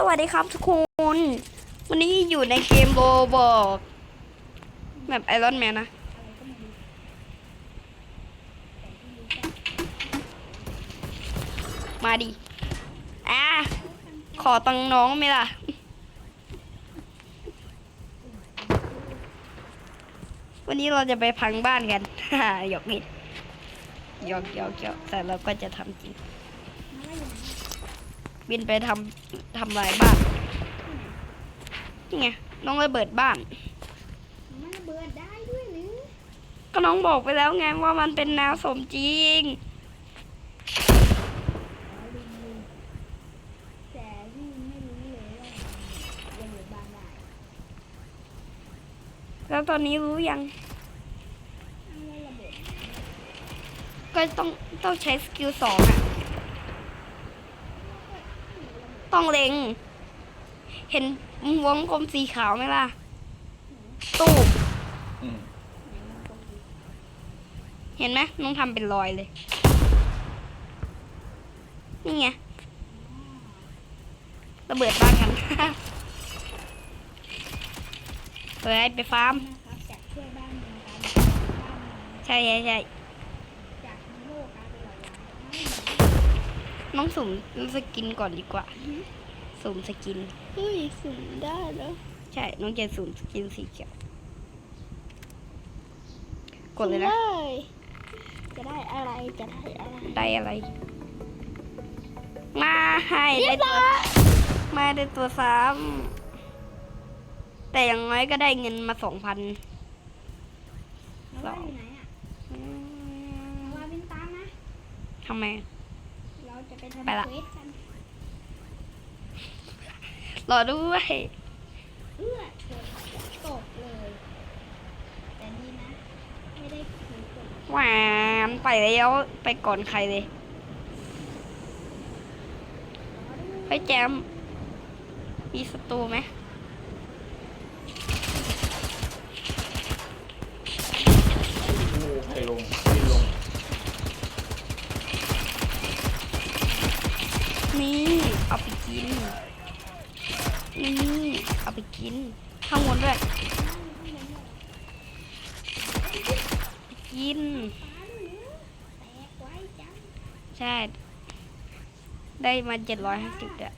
สวัสดีครับทุกคน วันนี้อยู่ในเกมโบบอกแบบไอรอนแมนนะ มาดิ อะ ขอตังน้องไหมล่ะ วันนี้เราจะไปพังบ้านกัน หยอกนิดหยอกหยอกหยอกแต่เราก็จะทำจริง บินไปทำทำลายบ้านนี่ไงน้องระเบิดบ้านมันระเบิดได้ด้วยหรือก็น้องบอกไปแล้วไงว่ามันเป็นแนวสมจริงแต่พี่ไม่รู้เลยว่ามันระเบิดบ้านได้แล้วตอนนี้รู้ยังอ้าวแล้วระเบิดก็ต้องต้องใช้สกิลสองอะต้ องเล็ง เห็นวงกลมสีขาวไหมล่ะ ตู้อืมเห็นไหมน้องทำเป็นรอยเลย นี่ไงระเบิดบ้านกันเฮ้ยไปฟาร์มนะครับจ น้องสุ่มสกินก่อนดีกว่า สุ่มสกิน เฮ้ยสุ่มได้แล้ว ใช่ น้องจะสุ่มสกินสีเขียว กดเลยนะ จะได้อะไร จะได้อะไร ได้อะไร มาให้ได้ตัวมาได้ตัวซ้ำแต่อย่างน้อยก็ได้เงินมาสองพันแล้วว่าอยู่ไหนอะแล้วว่าเป็นตามนะทำไมเรา จะไปไปทำละ เควสกันรอด้วย เอื้อเถิดตกเลย แต่ดีนะ ไม่ได้ถือกดหวานไปแล้วไปก่อนใครเลยไปแจม มีศัตรูไหม ไปกิน ข้างบนด้วยกิน ใช่ ได้มาเจ็ดร้อยห้าสิบอะ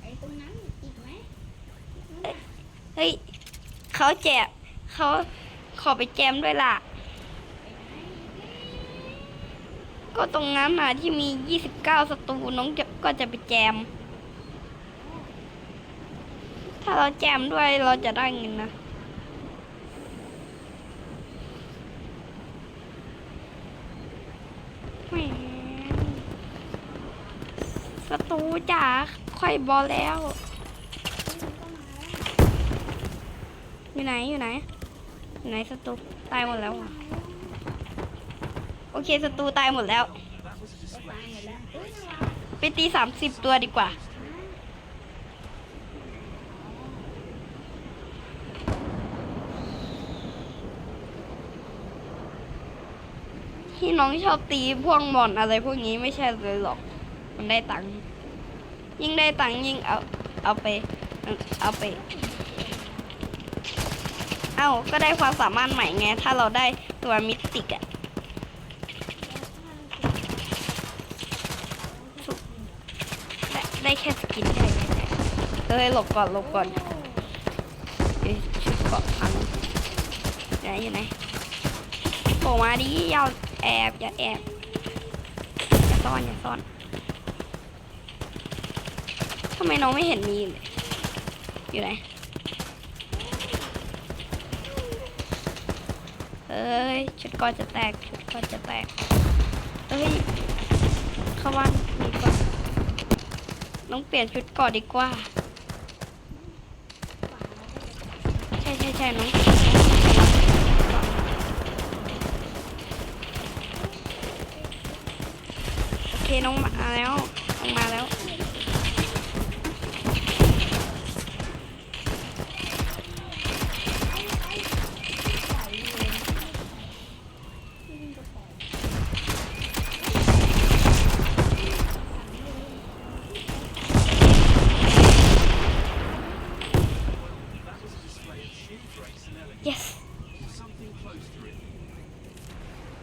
ไอ้ตรงนั้นอีกไหมเฮ้ย เขาแจกเขาขอไปแจมด้วยล่ะ ก็ตรงนั้นน่ะที่มียี่สิบเก้าศัตรูน้องจะก็จะไปแจม ถ้าเราแจมด้วยเราจะได้เงินนะแหมศัตรูจ๋าค่อยบอลแล้ว อยู่ไหนอยู่ไหน อยู่ไหนศัตรูตายหมดแล้วอะ โอเคศัตรูตายหมดแล้ว ไปตีสามสิบตัวดีกว่า ที่น้องชอบตีพวกหมอนอะไรพวกนี้ไม่ใช่เลยหรอก มันได้ตังค์ยิ่งได้ตังค์ยิ่งเอาเอาไป เอาไป เอ้าก็ได้ความสามารถใหม่ไง ถ้าเราได้ตัวมิติกอะได้แค่สกินใช่ใช่เอ้ยหลบก่อนหลบก่อนเอ้ยชุดเกาะพังอยู่ไหนอยู่ไหนโผล่มาดิอย่า แอบอย่าแอบอย่าซ่อนอย่าซ่อนทำไมน้องไม่เห็นมีเลยอยู่ไหนเอ้ยชุดก่อนจะแตกชุดก่อนจะแตกเอ้ยเข้าบ้านดีกว่าน้องเปลี่ยนชุดก่อนดีกว่า ใช่ใช่ใช่น้อง น้องมาแล้วน้องมาแล้ว yes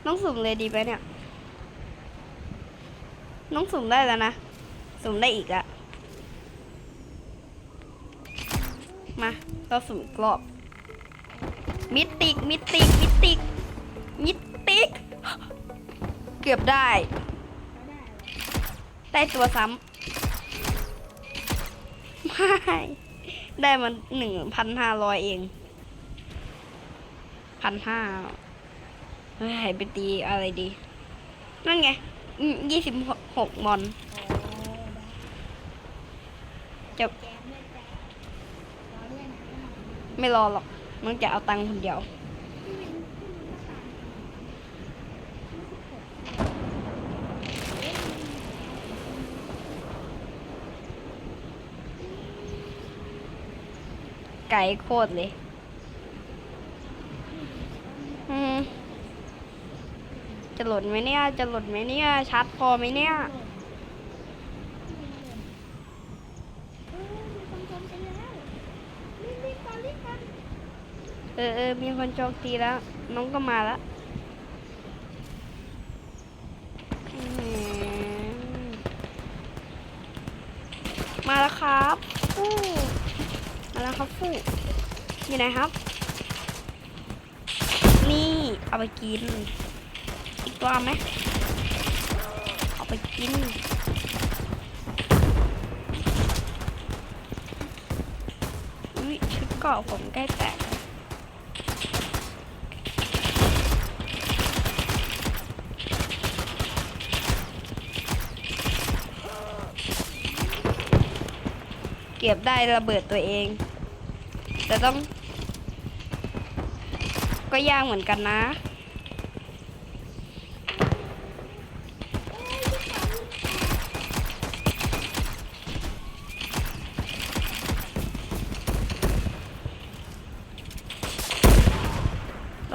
ต้องสุ่มเลยดีไหมเนี่ย น้องสุ่มได้แล้วนะ สุ่มได้อีกอะมา เราสุ่มอีกรอบ มิติก มิติก มิติก มิติก เกือบได้ ได้อะไรได้ตัวซ้ำ ไม่ ได้มันหนึ่งพันห้าร้อยเองพันห้าเฮ้ยไปตีอะไรดี นั่นไง ยี่สิบหกมอนอ๋อได้จะแกมไม่แจกรอเล่นนะไม่รอหรอกน้องจะเอาตังค์คนเดียวพี่วินพี่วินก็ตามยี่สิบหกไก่โคตรเลย อืม จะหล่นไหมเนี่ย จะหล่นไหมเนี่ย ชัดพอไหมเนี่ย เออมีคนชมไปแล้วรีบรีบก่อนรีบก่อนเออมีคนโจมตีแล้ว น้องก็มาแล้วมาแล้วครับฟู่มาแล้วครับฟู่อยู่ไหนครับ นี่ เอาไปกิน ตัวไหมเอาไปกินอุ้ยชุดเกาะผมใกล้แตกเก็บได้ระเบิดตัวเอง แต่ต้อง ก็ยากเหมือนกันนะ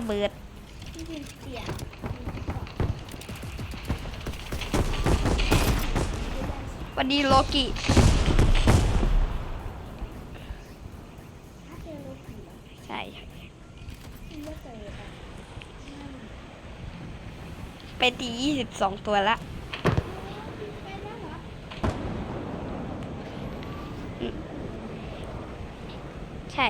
เบิด พี่วินเสียง ส วัสดีโลกิถ้าเจอโลกีเหรอใช่ไปตียี่สิบสองตัวละใช่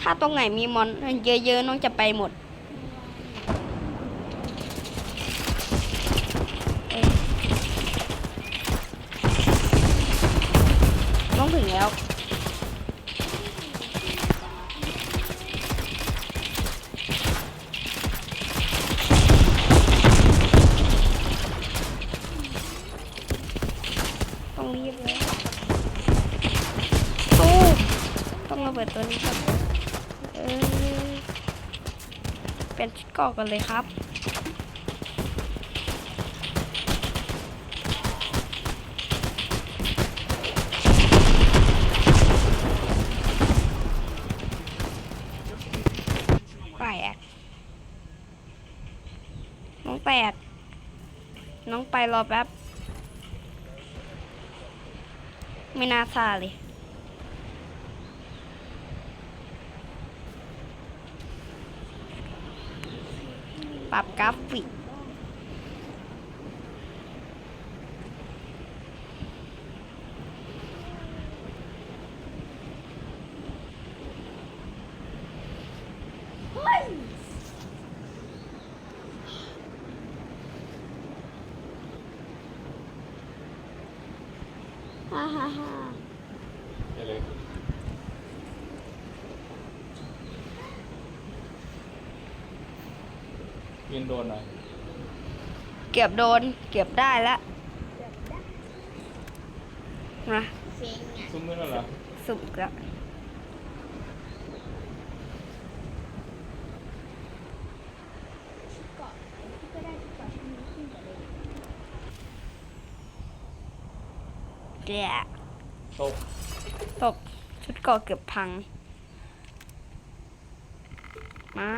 ถ้าตรงไหนมีมอนเยอะๆน้องจะไปหมด เบิดตัวนี้ครับเออเป็นชุดเกาะกันเลยครับแปดน้องแปดน้องไปรอแป๊บไม่น่าซาเลย ปรับกราฟิกเฮ้ย ฮ่าฮ่าฮ่า ไปเลย ยินโดนหน่อยเกือบโดน เกือบได้แล้วเกือบได้มาเซ็งอะซุ้มมือแล้วเหรอสุ่มอีกแล้วชุดเกาะพี่ก็ได้ชุดเกาะชุดนี้ขึ้นกว่าเลยแย่ตกตกชุดเกาะเกือบพัง มา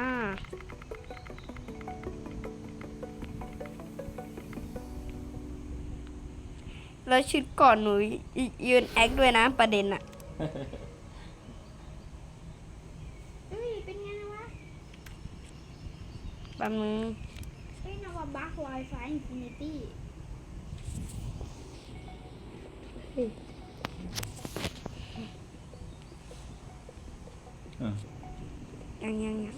แล้วชุดก่อนหนูยืนแอคด้วยนะประเด็นอะเอ้ป็งะมึงเฮ้ยนว่าบัคไวไฟอินฟินิตี้ยังยังยัง